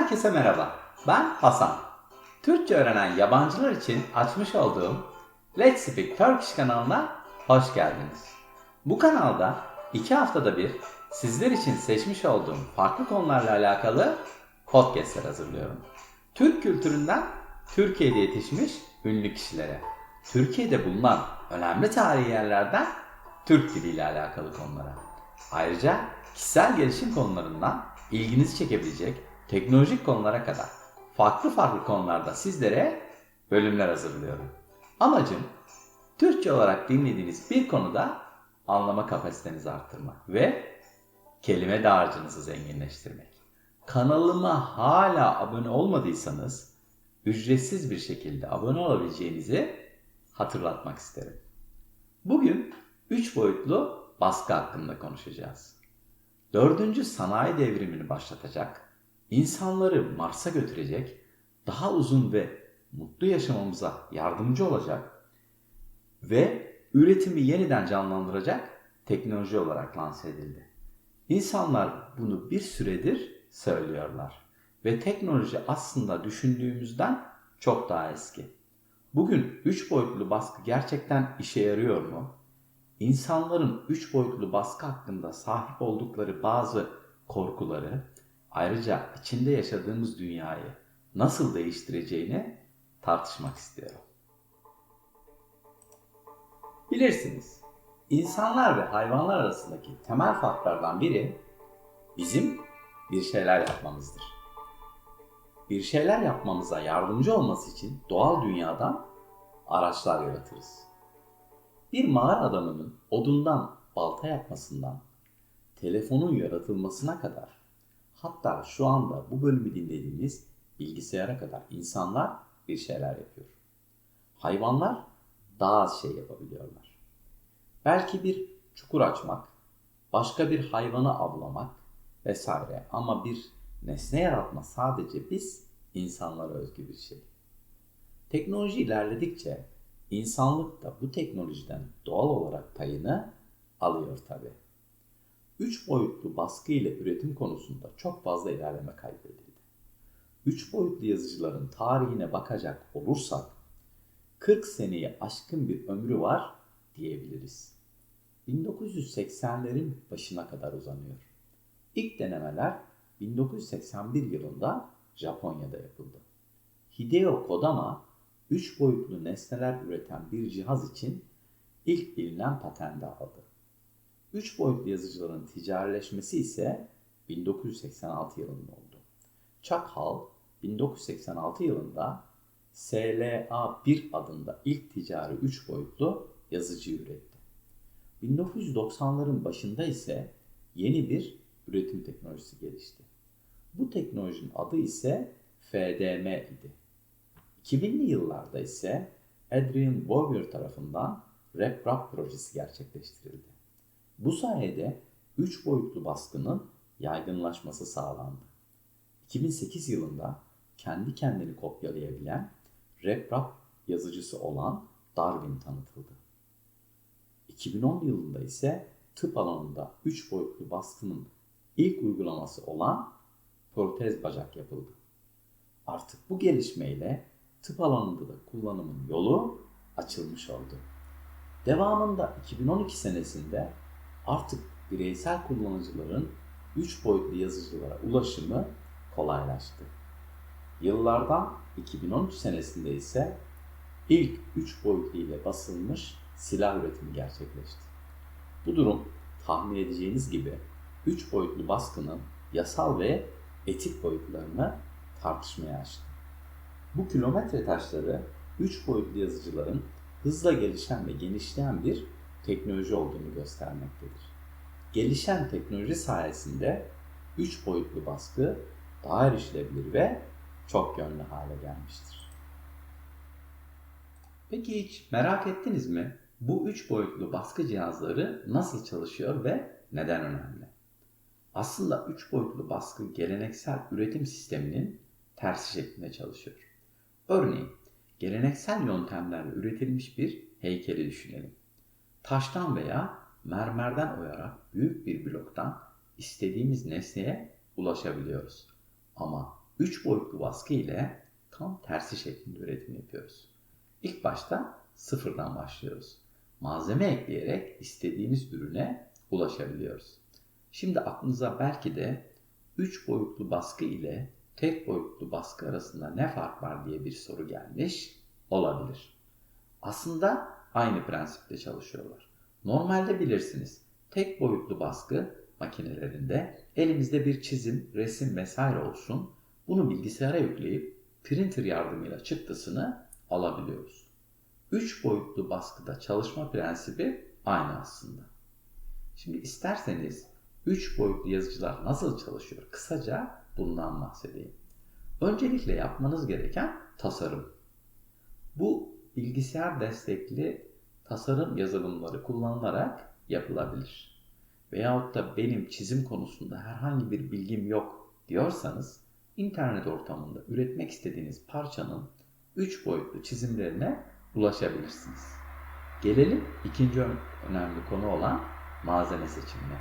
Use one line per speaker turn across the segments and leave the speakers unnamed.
Herkese merhaba. Ben Hasan. Türkçe öğrenen yabancılar için açmış olduğum Let's Speak Turkish kanalına hoş geldiniz. Bu kanalda iki haftada bir sizler için seçmiş olduğum farklı konularla alakalı podcastler hazırlıyorum. Türk kültüründen Türkiye'de yetişmiş ünlü kişilere, Türkiye'de bulunan önemli tarihi yerlerden Türk diliyle alakalı konulara. Ayrıca kişisel gelişim konularından ilginizi çekebilecek teknolojik konulara kadar farklı farklı konularda sizlere bölümler hazırlıyorum. Amacım Türkçe olarak dinlediğiniz bir konuda anlama kapasitenizi arttırmak ve kelime dağarcığınızı zenginleştirmek. Kanalıma hala abone olmadıysanız ücretsiz bir şekilde abone olabileceğinizi hatırlatmak isterim. Bugün 3 boyutlu baskı hakkında konuşacağız. Dördüncü sanayi devrimini başlatacak, insanları Mars'a götürecek, daha uzun ve mutlu yaşamamıza yardımcı olacak ve üretimi yeniden canlandıracak teknoloji olarak lanse edildi. İnsanlar bunu bir süredir söylüyorlar ve teknoloji aslında düşündüğümüzden çok daha eski. Bugün 3 boyutlu baskı gerçekten işe yarıyor mu? İnsanların 3 boyutlu baskı hakkında sahip oldukları bazı korkuları, ayrıca içinde yaşadığımız dünyayı nasıl değiştireceğini tartışmak istiyorum. Bilirsiniz, insanlar ve hayvanlar arasındaki temel farklardan biri bizim bir şeyler yapmamızdır. Bir şeyler yapmamıza yardımcı olması için doğal dünyadan araçlar yaratırız. Bir mağara adamının odundan balta yapmasından telefonun yaratılmasına kadar hatta şu anda bu bölümü dinlediğiniz bilgisayara kadar insanlar bir şeyler yapıyor. Hayvanlar daha az şey yapabiliyorlar. Belki bir çukur açmak, başka bir hayvanı avlamak vesaire ama bir nesne yaratma sadece biz insanlara özgü bir şey. Teknoloji ilerledikçe insanlık da bu teknolojiden doğal olarak payını alıyor tabii. 3 boyutlu baskı ile üretim konusunda çok fazla ilerleme kaydedildi. 3 boyutlu yazıcıların tarihine bakacak olursak 40 seneyi aşkın bir ömrü var diyebiliriz. 1980'lerin başına kadar uzanıyor. İlk denemeler 1981 yılında Japonya'da yapıldı. Hideo Kodama 3 boyutlu nesneler üreten bir cihaz için ilk bilinen patendi aldı. 3 boyutlu yazıcıların ticarileşmesi ise 1986 yılında oldu. Chuck Hull 1986 yılında SLA1 adında ilk ticari 3 boyutlu yazıcı üretti. 1990'ların başında ise yeni bir üretim teknolojisi gelişti. Bu teknolojinin adı ise FDM idi. 2000'li yıllarda ise Adrian Bowyer tarafından RepRap projesi gerçekleştirildi. Bu sayede 3 boyutlu baskının yaygınlaşması sağlandı. 2008 yılında kendi kendini kopyalayabilen RepRap yazıcısı olan Darwin tanıtıldı. 2010 yılında ise tıp alanında 3 boyutlu baskının ilk uygulaması olan protez bacak yapıldı. Artık bu gelişmeyle tıp alanında da kullanımın yolu açılmış oldu. Devamında 2012 senesinde artık bireysel kullanıcıların 3 boyutlu yazıcılara ulaşımı kolaylaştı. Yıllardan 2013 senesinde ise ilk 3 boyutlu ile basılmış silah üretimi gerçekleşti. Bu durum tahmin edeceğiniz gibi 3 boyutlu baskının yasal ve etik boyutlarını tartışmaya açtı. Bu kilometre taşları 3 boyutlu yazıcıların hızla gelişen ve genişleyen bir teknoloji olduğunu göstermektedir. Gelişen teknoloji sayesinde 3 boyutlu baskı daha erişilebilir ve çok yönlü hale gelmiştir. Peki hiç merak ettiniz mi? Bu 3 boyutlu baskı cihazları nasıl çalışıyor ve neden önemli? Aslında 3 boyutlu baskı geleneksel üretim sisteminin tersi şeklinde çalışıyor. Örneğin geleneksel yöntemlerle üretilmiş bir heykeli düşünelim. Taştan veya mermerden oyarak büyük bir bloktan istediğimiz nesneye ulaşabiliyoruz. Ama 3 boyutlu baskı ile tam tersi şeklinde üretim yapıyoruz. İlk başta sıfırdan başlıyoruz. Malzeme ekleyerek istediğimiz ürüne ulaşabiliyoruz. Şimdi aklınıza belki de 3 boyutlu baskı ile tek boyutlu baskı arasında ne fark var diye bir soru gelmiş olabilir. Aslında aynı prensiple çalışıyorlar. Normalde bilirsiniz tek boyutlu baskı makinelerinde elimizde bir çizim, resim vesaire olsun. Bunu bilgisayara yükleyip printer yardımıyla çıktısını alabiliyoruz. 3 boyutlu baskıda çalışma prensibi aynı aslında. Şimdi isterseniz 3 boyutlu yazıcılar nasıl çalışıyor? Kısaca bundan bahsedeyim. Öncelikle yapmanız gereken tasarım. Bu bilgisayar destekli tasarım yazılımları kullanılarak yapılabilir. Veyahut da benim çizim konusunda herhangi bir bilgim yok diyorsanız internet ortamında üretmek istediğiniz parçanın 3 boyutlu çizimlerine ulaşabilirsiniz. Gelelim ikinci önemli konu olan malzeme seçimine.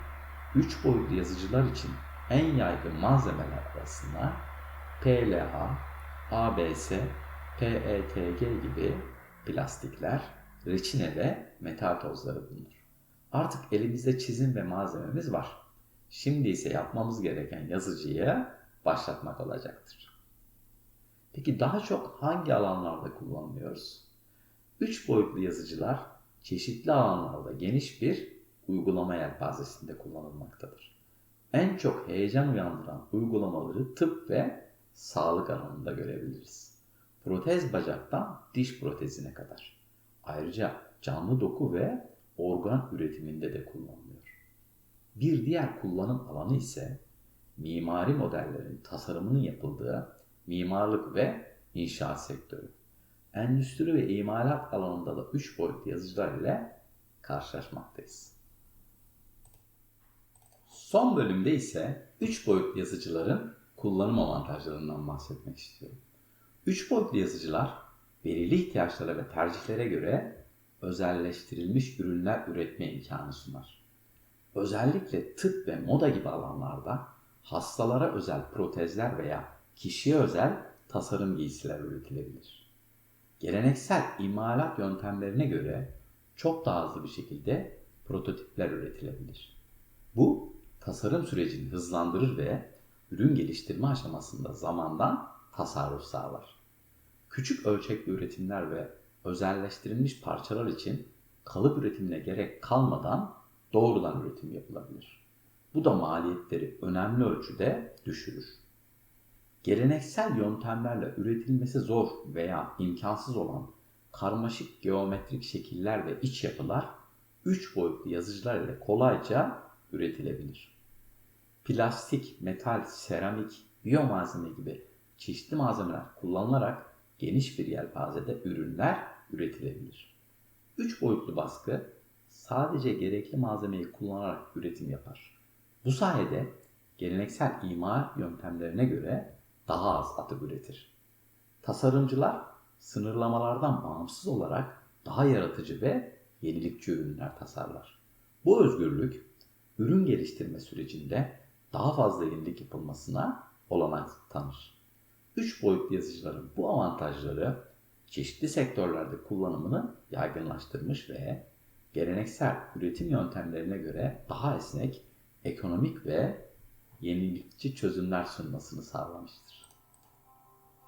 3 boyutlu yazıcılar için en yaygın malzemeler arasında PLA, ABS, PETG gibi plastikler, reçine ve metal tozları bulunur. Artık elimizde çizim ve malzememiz var. Şimdi ise yapmamız gereken yazıcıyı başlatmak olacaktır. Peki daha çok hangi alanlarda kullanılıyoruz? 3 boyutlu yazıcılar çeşitli alanlarda geniş bir uygulama yelpazesinde kullanılmaktadır. En çok heyecan uyandıran uygulamaları tıp ve sağlık alanında görebiliriz. Protez bacaktan diş protezine kadar. Ayrıca canlı doku ve organ üretiminde de kullanılıyor. Bir diğer kullanım alanı ise mimari modellerin tasarımının yapıldığı mimarlık ve inşaat sektörü. Endüstri ve imalat alanında da 3 boyutlu yazıcılar ile karşılaşmaktayız. Son bölümde ise 3 boyutlu yazıcıların kullanım avantajlarından bahsetmek istiyorum. 3 boyutlu yazıcılar belirli ihtiyaçlara ve tercihlere göre özelleştirilmiş ürünler üretme imkanı sunar. Özellikle tıp ve moda gibi alanlarda hastalara özel protezler veya kişiye özel tasarım giysiler üretilebilir. Geleneksel imalat yöntemlerine göre çok daha hızlı bir şekilde prototipler üretilebilir. Bu tasarım sürecini hızlandırır ve ürün geliştirme aşamasında zamandan tasarruf sağlar. Küçük ölçekli üretimler ve özelleştirilmiş parçalar için kalıp üretimine gerek kalmadan doğrudan üretim yapılabilir. Bu da maliyetleri önemli ölçüde düşürür. Geleneksel yöntemlerle üretilmesi zor veya imkansız olan karmaşık geometrik şekiller ve iç yapılar 3 boyutlu yazıcılar ile kolayca üretilebilir. Plastik, metal, seramik, biyomalzeme gibi çeşitli malzemeler kullanılarak geniş bir yelpazede ürünler üretilebilir. 3 boyutlu baskı sadece gerekli malzemeyi kullanarak üretim yapar. Bu sayede geleneksel ima yöntemlerine göre daha az atık üretir. Tasarımcılar sınırlamalardan bağımsız olarak daha yaratıcı ve yenilikçi ürünler tasarlar. Bu özgürlük ürün geliştirme sürecinde daha fazla yenilik yapılmasına olanak tanır. 3 boyutlu yazıcıların bu avantajları çeşitli sektörlerde kullanımını yaygınlaştırmış ve geleneksel üretim yöntemlerine göre daha esnek, ekonomik ve yenilikçi çözümler sunmasını sağlamıştır.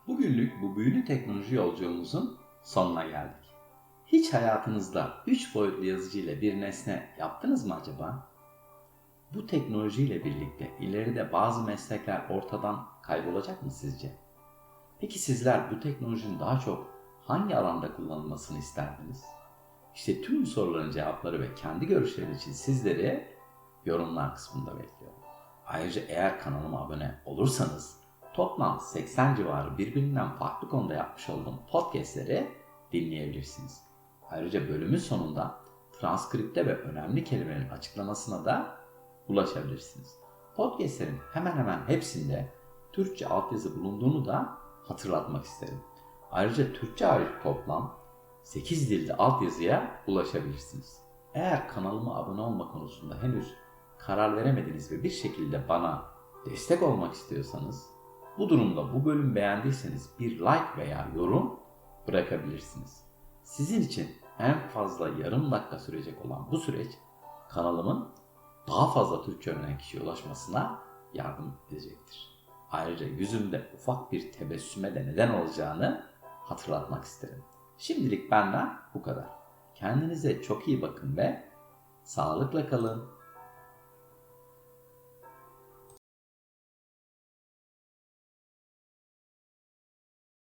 Bugünlük bu büyülü teknoloji yolculuğumuzun sonuna geldik. Hiç hayatınızda 3 boyutlu yazıcı ile bir nesne yaptınız mı acaba? Bu teknolojiyle birlikte ileride bazı meslekler ortadan kaybolacak mı sizce? Peki sizler bu teknolojinin daha çok hangi alanda kullanılmasını isterdiniz? İşte tüm soruların cevapları ve kendi görüşleri için sizleri yorumlar kısmında bekliyorum. Ayrıca eğer kanalıma abone olursanız toplam 80 civarı birbirinden farklı konuda yapmış olduğum podcastleri dinleyebilirsiniz. Ayrıca bölümün sonunda transkripte ve önemli kelimelerin açıklamasına da ulaşabilirsiniz. Podcastlerin hemen hemen hepsinde Türkçe altyazı bulunduğunu da hatırlatmak isterim. Ayrıca Türkçe hariç toplam 8 dilde altyazıya ulaşabilirsiniz. Eğer kanalıma abone olma konusunda henüz karar veremediniz ve bir şekilde bana destek olmak istiyorsanız Bu durumda bu bölüm beğendiyseniz bir like veya yorum bırakabilirsiniz. Sizin için en fazla yarım dakika sürecek olan bu süreç kanalımın daha fazla Türkçe öğrenen kişiye ulaşmasına yardım edecektir. Ayrıca yüzümde ufak bir tebessüme de neden olacağını hatırlatmak isterim. Şimdilik benden bu kadar. Kendinize çok iyi bakın ve sağlıkla kalın.